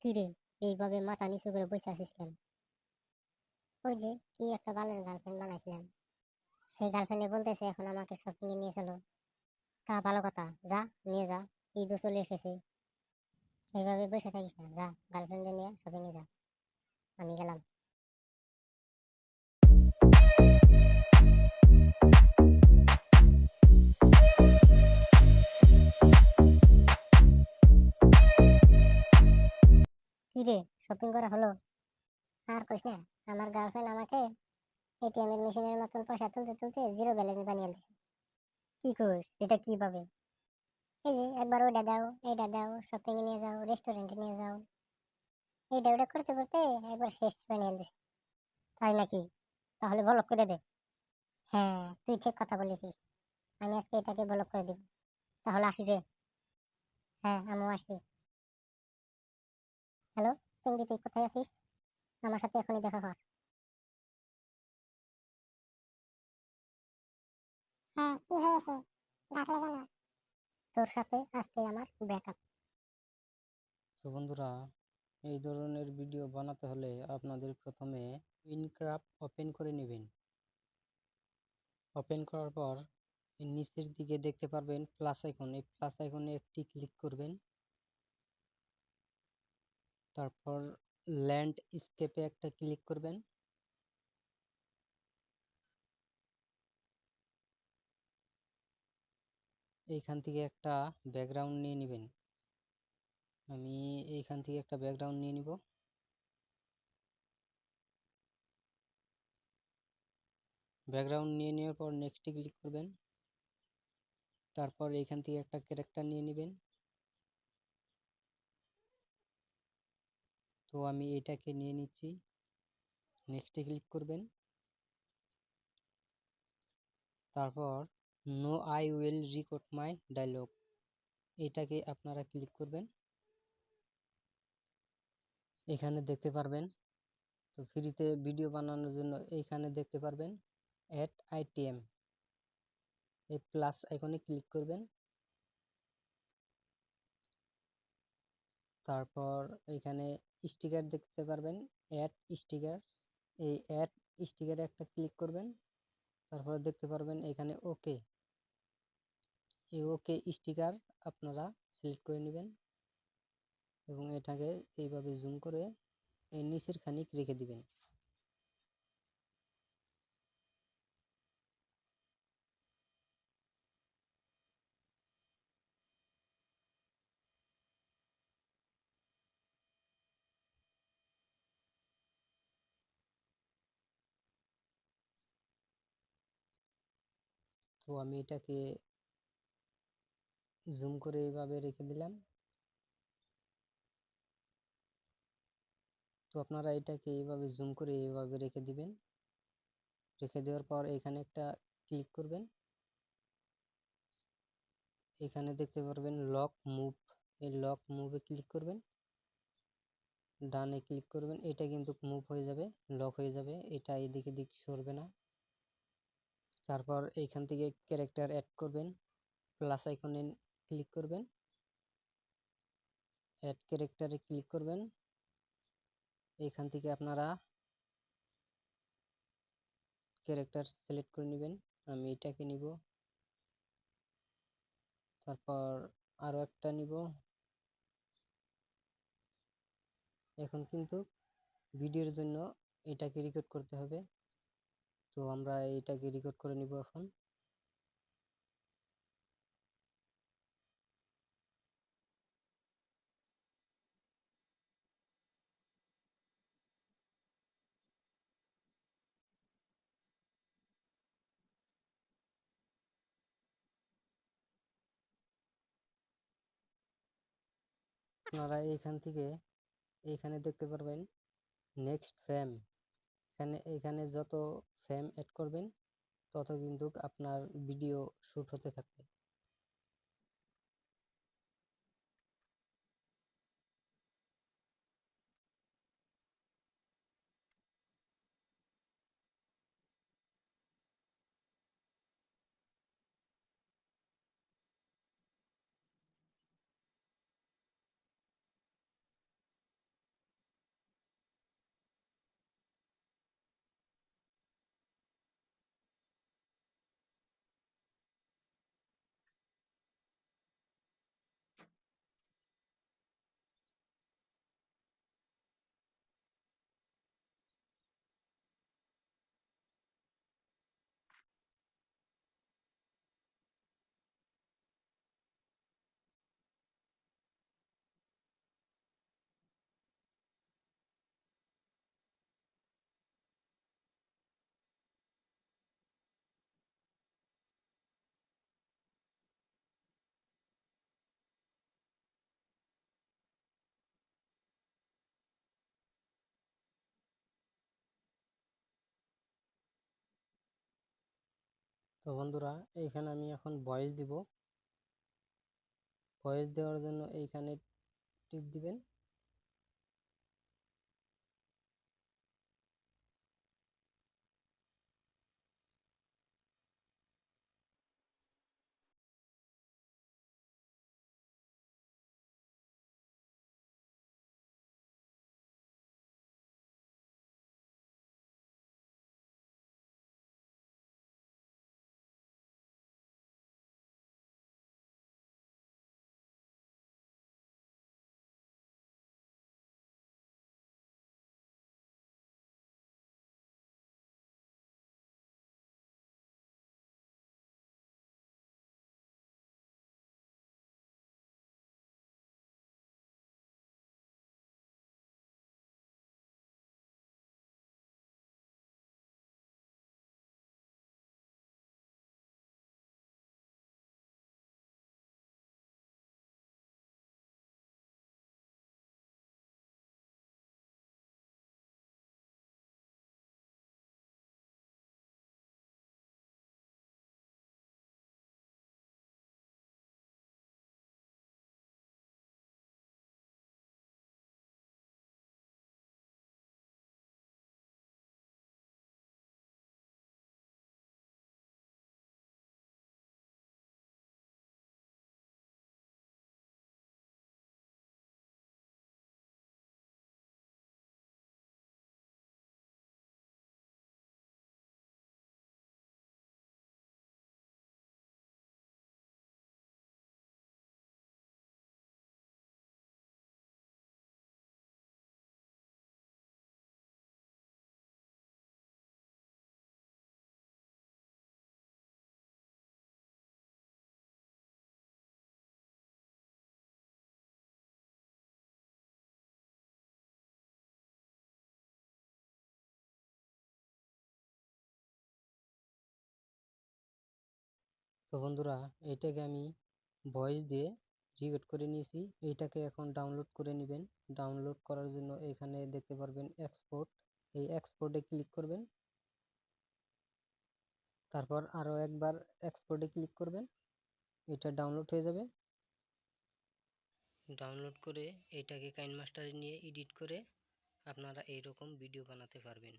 কিরে এইভাবে মাথা নিচু করে বসে আছিস কেন? ওই যে, কি একটা বালের গার্লফ্রেন্ড বানাইছিলাম। সেই গার্লফ্রেন্ডে বলতেছে, এখন আমাকে শপিং এ নিয়ে চলো। তা ভালো কথা, যা, নিয়ে যা, ঈদও চলে এসেছে। এইভাবে বসে থাকিস না, যা গার্লফ্রেন্ডে নিয়ে শপিং এ যা। আমি গেলাম। রে শপিং করা হলো। আর কইস না, আমার গার্লফ্রেন্ড আমাকে এটিএম এর মেশিনের মতন পয়সা তুলতে তুলতে জিরো ব্যালেন্স বানিয়ে দিছে। কি কইস, এটা কীভাবে এই যে একবার ওইটা দাও এইটা দাও শপিং এ নিয়ে যাও রেস্টুরেন্টে নিয়ে যাও। এইটা ওটা করতে করতে একবার শেষ বানিয়ে দিছে। তাই নাকি? তাহলে ব্লক করে দে। হ্যাঁ তুই ঠিক কথা বলেছিস। আমি আজকে এটাকে ব্লক করে দিব। তাহলে আসি রে। হ্যাঁ আমিও আসি সিঙ্গি তুই কোথায় আছিস? আমার সাথে এখনই দেখা কর হ্যাঁ কি হয়েছে? ডাকলে কেন? তোর সাথে আজকে আমার ব্রেকআপ তো বন্ধুরা এই ধরনের ভিডিও বানাতে হলে আপনাদের প্রথমে ইনক্রাফট ওপেন করে নেবেন। ওপেন করার পর নিচের দিকে দেখতে পারবেন প্লাস আইকন এই প্লাস আইকনে একটি ক্লিক করবেন। তারপর ল্যান্ড স্কেপে একটা ক্লিক করবেন। এইখান থেকে একটা ব্যাকগ্রাউন্ড নিয়ে নেবেন। আমি এইখান থেকে একটা ব্যাকগ্রাউন্ড নিয়ে নিব। ব্যাকগ্রাউন্ড নিয়ে নেওয়ার পর নেক্সটে ক্লিক করবেন। তারপর এইখান থেকে একটা ক্যারেক্টার নিয়ে নেবেন। তো আমি এটাকে নিয়ে নিচ্ছি। নেক্সটে ক্লিক করবেন। তারপর no I will record my dialogue এটাকে আপনারা ক্লিক করবেন। এখানে দেখতে পারবেন। তো ফ্রিতে ভিডিও বানানোর জন্য এইখানে দেখতে পারবেন অ্যাড আইটিএম এই প্লাস আইকনে ক্লিক করবেন। তারপর এখানে স্টিকার দেখতে পারবেন অ্যাড স্টিকার এই অ্যাড স্টিকারে একটা ক্লিক করবেন, তারপরে দেখতে পারবেন এখানে ওকে এই ওকে স্টিকার আপনারা সিলেক্ট করে নেবেন এবং এটাকে এইভাবে জুম করে এই নিচের খানিক রেখে দিবেন। তো আমি এটাকে জুম করে এইভাবে রেখে দিলাম। তো আপনারা এটাকে এইভাবে জুম করে এইভাবে রেখে দিবেন। রেখে দেওয়ার পর এখানে একটা ক্লিক করবেন। এখানে দেখতে পারবেন লক মুভ এই লক মুভে ক্লিক করবেন। ডানে ক্লিক করবেন, এটা কিন্তু মুভ হয়ে যাবে লক হয়ে যাবে, এটা এদিকে দিক সরবে না। তারপর এইখান থেকে ক্যারেক্টার অ্যাড করবেন প্লাস আইকনে ক্লিক করবেন। অ্যাড ক্যারেক্টারে ক্লিক করবেন। এইখান থেকে আপনারা ক্যারেক্টার সিলেক্ট করে নেবেন। আমি এটাকে নিব। তারপর আরও একটা নিব। এখন কিন্তু ভিডিওর জন্য এটাকে রেকর্ড করতে হবে। তো আমরা এটাকে রেকর্ড করে নিব এখন। আপনারা এইখান থেকে এইখানে দেখতে পারবেন নেক্সট ফ্রেম এখানে এখানে যত ফ্রেম অ্যাড করবেন তত কিন্তু আপনার ভিডিও শ্যুট হতে থাকবে। তো বন্ধুরা এইখানে আমি এখন ভয়েস দিব। ভয়েস দেওয়ার জন্য এইখানে টিপ দিবেন। তো বন্ধুরা, এইটাকে আমি ভয়েস দিয়ে রেকর্ড করে নিয়েছি। এইটাকে এখন ডাউনলোড করে নেবেন। ডাউনলোড করার জন্য এখানে দেখতে পারবেন এক্সপোর্ট এই এক্সপোর্টে ক্লিক করবেন। তারপর আরও একবার এক্সপোর্টে ক্লিক করবেন। এটা ডাউনলোড হয়ে যাবে। ডাউনলোড করে এটাকে কাইন মাস্টারে নিয়ে এডিট করে আপনারা এইরকম ভিডিও বানাতে পারবেন।